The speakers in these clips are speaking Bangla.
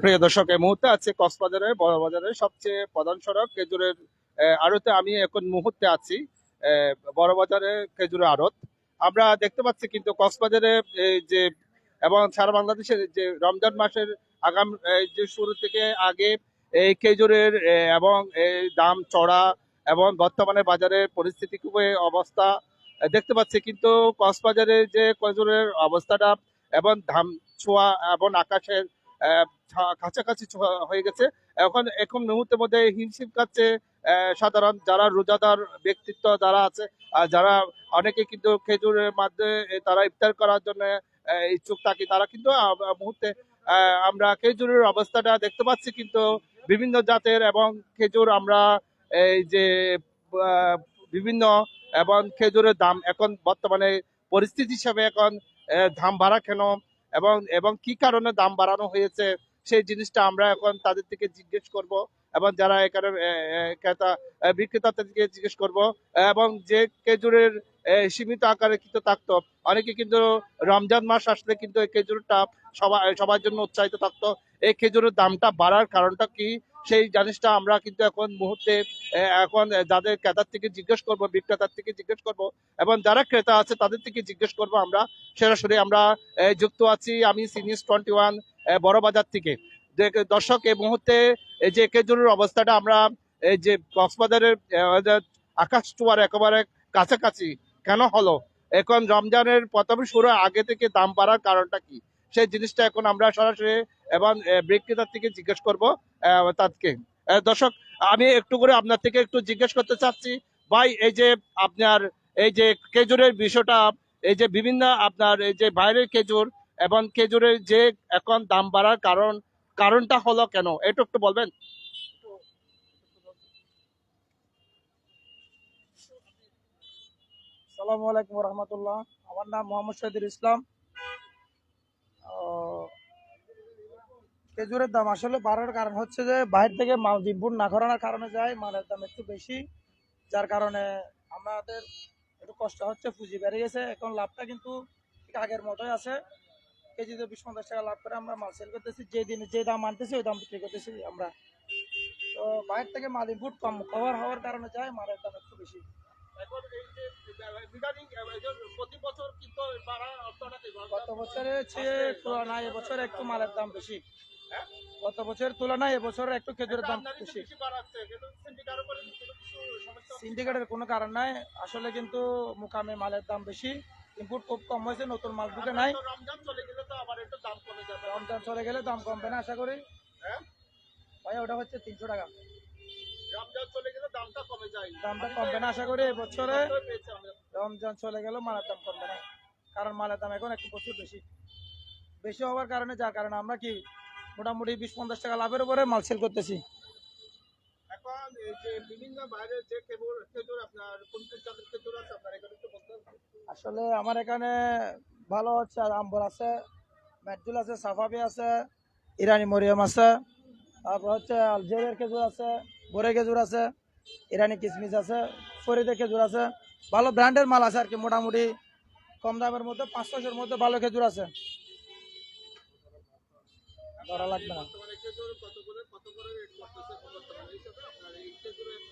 প্রিয় দর্শক এই মুহূর্তে আছে কক্সবাজারে বড় বাজারের সবচেয়ে প্রধান সড়ক খেজুরের আড়তে আমি এখন মুহূর্তে আছি আহ, বড় বাজারে খেজুরের আড়ত। আমরা দেখতে পাচ্ছি কিন্তু কক্সবাজারে যে এবং সারা বাংলাদেশের যে রমজান মাসের আগাম যে শুরু থেকে আগে এই খেজুরের এবং এই দাম চড়া এবং বর্তমানে বাজারের পরিস্থিতি খুবই অবস্থা দেখতে পাচ্ছি কিন্তু কক্সবাজারে যে খেজুরের অবস্থাটা এবং ধাম ছোঁয়া এবং আকাশের কাছাকাছি হয়ে গেছে। এখন এখন মুহূর্তের মধ্যে হিমশিম খাচ্ছে সাধারণ যারা রোজাদার ব্যক্তিত্ব যারা আছে যারা অনেকে কিন্তু খেজুরের মাধ্যমে তারা ইফতার করার জন্য ইচ্ছুক থাকে, তারা কিন্তু মুহূর্তে আমরা খেজুরের অবস্থাটা দেখতে পাচ্ছি কিন্তু বিভিন্ন জাতের এবং খেজুর আমরা এই যে বিভিন্ন এবং খেজুরের দাম এখন বর্তমানে পরিস্থিতি হিসাবে এখন দাম বাড়া কেন? এবং এবং কি কারণে দাম বাড়ানো হয়েছে, সেই জিনিসটা আমরা এখন তাদের থেকে জিজ্ঞেস করব এবং যারা এখানে ক্রেতা বিক্রেতা তাদেরকে জিজ্ঞেস করব এবং যে খেজুরের সীমিত আকারে কিন্তু থাকতো। অনেকে কিন্তু রমজান মাস আসলে কিন্তু এই খেজুরটা সবাই সবার জন্য উৎসাহিত থাকতো। এই খেজুরের দামটা বাড়ার কারণটা কি? সেই জিনিসটা আমরা কিন্তু এখন মুহূর্তে এখন যাদের ক্রেতার থেকে জিজ্ঞেস করব, বিক্রেতার থেকে জিজ্ঞেস করব, এবং যারা ক্রেতা আছে তাদের থেকে জিজ্ঞেস করব আমরা। সরাসরি আমরা যুক্ত আছি আমি সিনিয়স টোয়েন্টি ওয়ান বড় বাজার থেকে। দর্শক, এই মুহূর্তে যে খেজুরের অবস্থাটা আমরা এই যে কক্সবাজারের আকাশ চুয়ার একেবারে কাছাকাছি, কেন হলো? এখন রমজানের প্রথম শুরু আগে থেকে দাম বাড়ার কারণটা কি? সেই জিনিসটা এখন আমরা সরাসরি এবং বিক্রেতার থেকে জিজ্ঞেস করব তাদেরকে দর্শক, আমি একটু করে আপনার থেকে একটু জিজ্ঞেস করতে চাচ্ছি, ভাই, এই যে আপনার, এই যে খেজুরের বিষয়টা এই যে বিভিন্ন আপনার, এই যে বাইরের খেজুর এবং খেজুরের যে এখন দাম বাড়ার কারণ, কারণটা হলো কেন? এটা একটু বলবেন। সালামু আলাইকুম রহমতুল্লাহ। আমার নাম মোহাম্মদ শহীদুল ইসলাম। খেজুরের দাম আসলে বাড়ার কারণ হচ্ছে যে বাইরে থেকে মাল ইম্পোর্ট না করানোর কারণে যায় মালের দাম একটু বেশি। যার কারণে আমাদের একটু কষ্ট হচ্ছে পুঁজি বেড়ে গেছে। এখন লাভটা কিন্তু ঠিক আগের মতোই আছে। কেজিতে বিশ পঞ্চাশ টাকা লাভ করে আমরা মাল সেল করতেছি। যে দিনে যে দাম আনতেছি ওই দাম বিক্রি করতেছি আমরা। তো বাইরে থেকে মাল ইম্পোর্ট কম কভার হওয়ার কারণে যায় মালের দাম একটু বেশি। গত বছরের চেয়ে তুলনায় এবছর একটু মালের দাম বেশি। গত বছরের তুলনায় এবছর একটু খেজুরের দাম বেশি। সিন্ডিকেটের কোনো কারণ নাই। আসলে কিন্তু মুকামে মালের দাম বেশি। ইনপুট খুব কম হয়েছে নতুন মাল ঢুকে নাই। রমজান চলে গেলে দাম কমবে না আশা করি। হ্যাঁ? ভাই ওটা হচ্ছে তিনশো টাকা। দামটা কমবে না আশা করি এবছরে। রমজান চলে গেলেও মালের দাম কমবে না। কারণ মালের দাম এখন একটু প্রচুর বেশি। বেশি হওয়ার কারণে যার কারণে আমরা কি মোটামুটি বিশ পঞ্চাশ টাকা লাভের উপরে মাল সেল করতেছি? আসলে আমার এখানে ভালো হচ্ছে আম্বর আছে মেটজুল আছে সাফাবি আছে ইরানি মরিয়াম আছে তারপর হচ্ছে আলজেরিয়ার খেজুর আছে বোরে খেজুর আছে ইরানি কিসমিস আছে ফরিদের খেজুর আছে ভালো ব্র্যান্ডের মাল আছে আর কি মোটামুটি কম দামের মধ্যে পাঁচশোর মধ্যে ভালো খেজুর আছে ধরা লাগবে না। বর্তমানে খেজুর কত করে কত করে রেট করতেছে বর্তমানে এই হিসাবে আপনার এই খেজুরের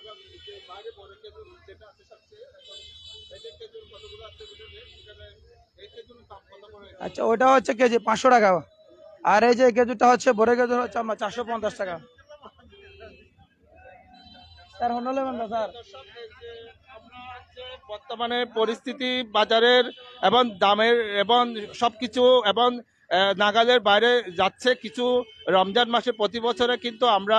এবং এই যে বাইরে বড় খেজুর যেটা আছে সবচেয়ে এখন এই যে খেজুর কতগুলো আছে ওটার রেট এখানে এই খেজুরের দাম কত করে আচ্ছা ওইটা হচ্ছে কেজি পাঁচশো টাকা। আর এই যে খেজুরটা হচ্ছে বড় খেজুর হচ্ছে আমার চারশো পঞ্চাশ টাকা। স্যার হন্ড নেবেন না স্যার? বর্তমানে পরিস্থিতি বাজারের এবং দামের এবং সবকিছু এবং নাগালের বাইরে যাচ্ছে কিছু রমজান মাসে। প্রতি বছরে কিন্তু আমরা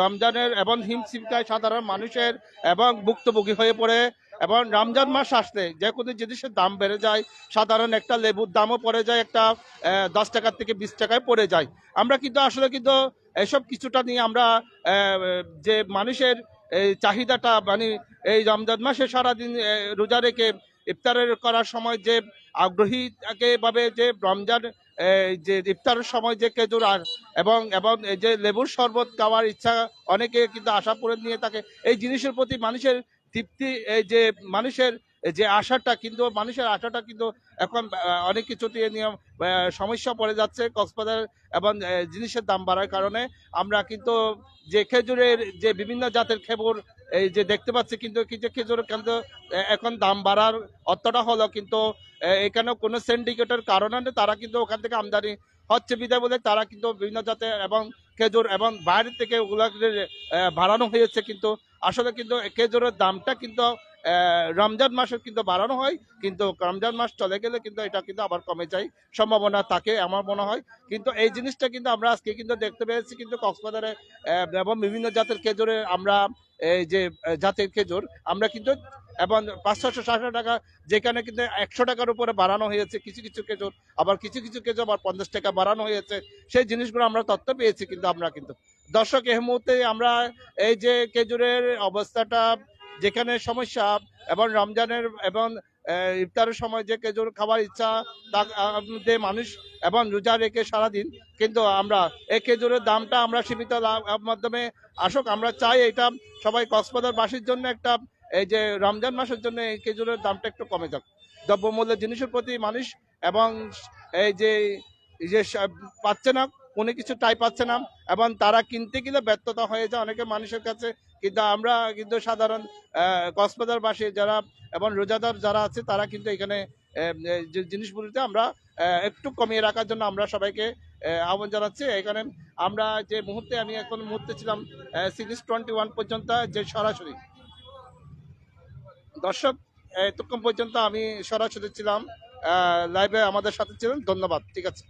রমজানের এবং হিমশিমকায় সাধারণ মানুষের এবং ভুক্তভোগী হয়ে পড়ে এবং রমজান মাস আসতে যে কোনো জিনিসের দাম বেড়ে যায়। সাধারণ একটা লেবুর দামও পড়ে যায়, একটা দশ টাকার থেকে বিশ টাকায় পড়ে যায়। আমরা কিন্তু, আসলে কিন্তু এসব কিছুটা নিয়ে আমরা যে মানুষের চাহিদাটা মানে এই রমজান মাসে সারাদিন রোজা রেখে ইফতারের করার সময় যে আগ্রহী থাকে ভাবে যে রমজান যে ইফতারের সময় যে খেজুর আর, এবং এবং এই যে লেবুর শরবত খাওয়ার ইচ্ছা অনেকে কিন্তু আশা পূরণ নিয়ে থাকে। এই জিনিসের প্রতি মানুষের তৃপ্তি, এই যে মানুষের যে আশাটা কিন্তু মানুষের আশাটা কিন্তু এখন অনেক কিছুতে নিয়ম সমস্যা পড়ে যাচ্ছে কক্সবাজার এবং জিনিসের দাম বাড়ার কারণে। আমরা কিন্তু যে খেজুরের যে বিভিন্ন জাতের খেজুর এই যে দেখতে পাচ্ছি কিন্তু কিছু খেজুর কিন্তু এখন দাম বাড়ার অর্থটা হলো কিন্তু এখানে কোনো সিন্ডিকেটের কারণে তারা কিন্তু ওখান থেকে আমদানি হচ্ছে বিদায় বলে তারা কিন্তু বিভিন্ন জাতের এবং খেজুর এবং বাইরে থেকে ওগুলাকে আহ, বাড়ানো হয়েছে কিন্তু। আসলে কিন্তু খেজুরের দামটা কিন্তু রমজান মাসে কিন্তু বাড়ানো হয়, কিন্তু রমজান মাস চলে গেলে কিন্তু এটা কিন্তু আবার কমে যায়। সম্ভাবনা থাকে, আমার মনে হয়। কিন্তু এই জিনিসটা কিন্তু আমরা আজকে কিন্তু দেখতে পেয়েছি, কিন্তু কক্সবাজারে এবং বিভিন্ন জাতের খেজুরে আমরা এই যে জাতের খেজুর, আমরা কিন্তু, এবং পাঁচশো ষাট টাকা, যেখানে কিন্তু একশো টাকার উপরে বাড়ানো হয়েছে কিছু কিছু খেজুর, আবার কিছু কিছু খেজুর আবার পঞ্চাশ টাকা বাড়ানো হয়েছে। সেই জিনিসগুলো আমরা তথ্য পেয়েছি কিন্তু আমরা কিন্তু। দর্শক, এই মুহূর্তে আমরা এই যে খেজুরের অবস্থাটা যেখানে সমস্যা এবং রমজানের এবং ইফতারের সময় যে খেজুর খাওয়ার ইচ্ছা তা মানুষ এবং রোজা রেখে সারাদিন। কিন্তু আমরা এই খেজুরের দামটা আমরা সীমিত মাধ্যমে আসুক। আমরা চাই এটা সবাই কক্সবাজারবাসীর জন্য একটা, এই যে রমজান মাসের জন্য এই খেজুরের দামটা একটু কমে যাক। দ্রব্যমূল্য জিনিসের প্রতি মানুষ এবং এই যে যে পাচ্ছে না কোনো কিছু টাই পাচ্ছে না এবং তারা কিনতে গেলে ব্যর্থতা হয়ে যায়। অনেকে মানুষের কাছে কিন্তু আমরা কিন্তু সাধারণ কক্সবাজারবাসী যারা এবং রোজাদার যারা আছে, তারা কিন্তু এখানে জিনিসগুলিতে আমরা একটু কমিয়ে রাখার জন্য আমরা সবাইকে আহ্বান জানাচ্ছি। এখানে আমরা যে মুহূর্তে আমি এখন মুহূর্তে ছিলাম সিরিজ টোয়েন্টি ওয়ান পর্যন্ত যে সরাসরি। দর্শক, এতক্ষণ পর্যন্ত আমি সরাসরি ছিলাম লাইভে আমাদের সাথে ছিলেন, ধন্যবাদ, ঠিক আছে।